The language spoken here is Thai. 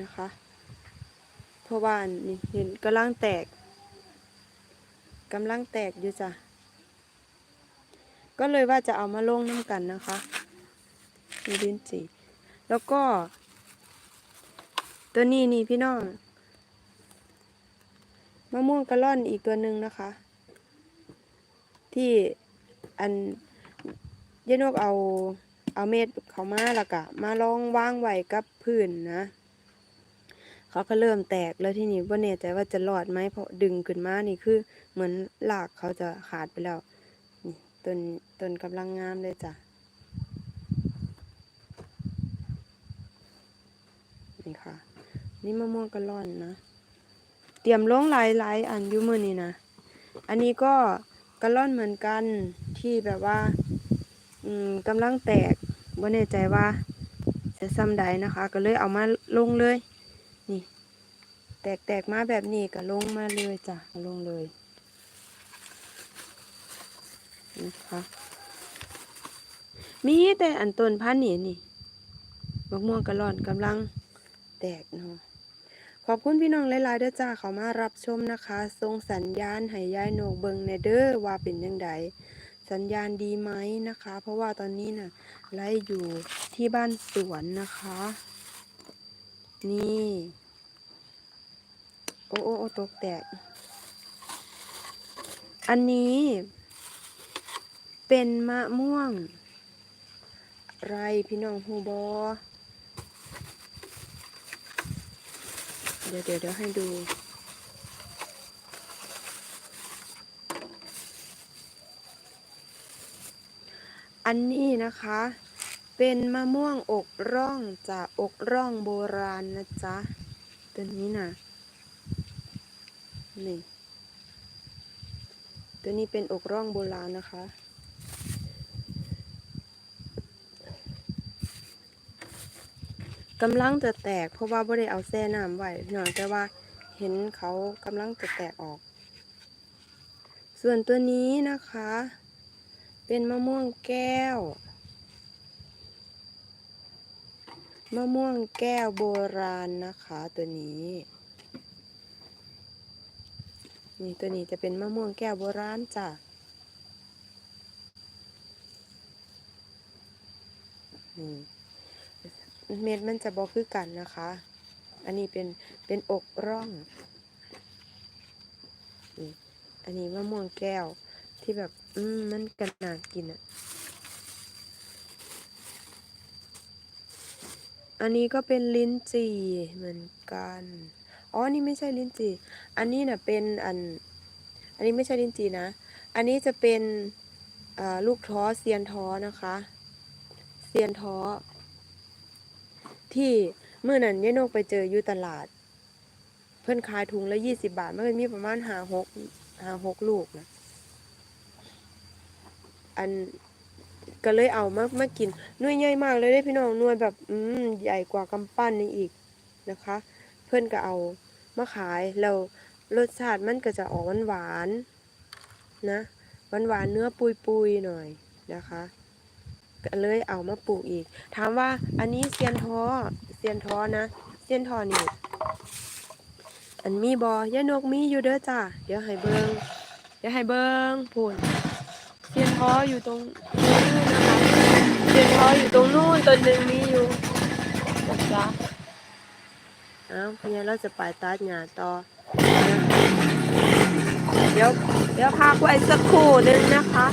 นะคะ เพราะว่านี่เห็นกำลังแตกกำลังแตกอยู่จ้ะ ก็เลยว่าจะเอามาลงน้ำกันนะคะมีลิ้นจีแล้วก็ ตัวนี้นี่พี่น้องมะม่วงกระล่อนอีกตัวหนึ่งนะคะ ที่อันยายนกเอาเอาเม็ดเขามาแล้วก็มาลองวางไว้กับพื้นนะ เขาก็เริ่มแตกแล้วที่นี่ว่าแน่ใจว่าจะรอดไหมเพราะดึงขึ้นมานี่คือ เหมือนหลากเขาจะขาดไปแล้วนี่ต้นต้นกำลังงามเลยจ้ะนี่ค่ะ นี่มะม่วงกะล่อนนะ เตรียมลงหลายหลายอันยูมือนี่นะ อันนี้ก็กระล่อนเหมือนกันที่แบบว่า อืมกำลังแตกว่าแน่ใจว่า จะซ้ำใดนะคะ ก็เลยเอามาลงเลย นี่ แตกแตกมาแบบนี้ก็ลงมาเลยจ้ะลงเลยนะคะมีแต่อันต้นพันธุ์นี่นี่มะม่วงกระล่อนกำลังแตกเนาะขอบคุณพี่น้องหลายๆเด้อจ้าเขามารับชมนะคะส่งสัญญาณให้ยายโหนกเบิงในเด้อว่าเป็นยังไงสัญญาณดีไหมนะคะ เพราะว่าตอนนี้น่ะไล่อยู่ที่บ้านสวนนะคะ นี่ โอ้โอ้โอ้ตกแตก อันนี้ เป็นมะม่วง ไรพี่น้องฮูบอเดี๋ยวเดี๋ยวเดี๋ยวให้ดูอันนี้นะคะ เป็นมะม่วงอกร่องจากอกร่องโบราณนะจ๊ะ ตัวนี้นะนี่ ตัวนี้เป็นอกร่องโบราณนะคะ กำลังจะแตกเพราะว่าไม่ได้เอาแช่น้ำไว้พี่น้องแต่ว่าเห็นเขากำลังจะแตกออก ส่วนตัวนี้นะคะ เป็นมะม่วงแก้ว มะม่วงแก้วโบราณนะคะตัวนี้ นี่ตัวนี้จะเป็นมะม่วงแก้วโบราณจ้ะนี่เม็ดมันจะบอกคือกันนะคะ อันนี้เป็นเป็นอกร่อง อันนี้มะม่วงแก้วที่แบบ อืมมันกันนากินอะ อันนี้ก็เป็นลิ้นจี่เหมือนกัน อ๋อ นี่ไม่ใช่ลิ้นจี่ อันนี้น่ะเป็นอัน อันนี้ไม่ใช่ลิ้นจี่นะ อันนี้จะเป็นลูกท้อเซียนท้อนะคะ เซียนท้อ ที่เมื่อนั้นยายนกไปเจออยู่ตลาด เพื่อนขายถุงละยี่สิบาทมันก็มีประมาณหาหกหาหกลูกนะ อัน ก็เลยเอามามากินหน่วยใหญ่มากเลยได้พี่น้องหน่วยแบบอืมใหญ่กว่ากำปั้นนี่อีกนะคะ เพื่อนก็เอามาขายแล้วรสชาติมันก็จะออกหวานๆนะหวานหวานๆเนื้อปุยปุยๆหน่อยนะคะก็เลยเอามาปลูกอีก ถามว่าอันนี้เซียนท้อเซียนท้อนะเซียนท้อนี่อันมีบอยานกมีอยู่เด้อจ้าเดี๋ยวให้เบิงเดี๋ยวให้เบิงพูน เซียนท้ออยู่ตรงนู้นนะคะเซียนท้ออยู่ตรงนู้นตัวหนึ่งมีอยู่นะจ๊ะอ้าวเนี่ยเราจะไปตัดหญ้าต่อ เดี๋ยวเดี๋ยวพักไว้สักครู่หนึงนะคะ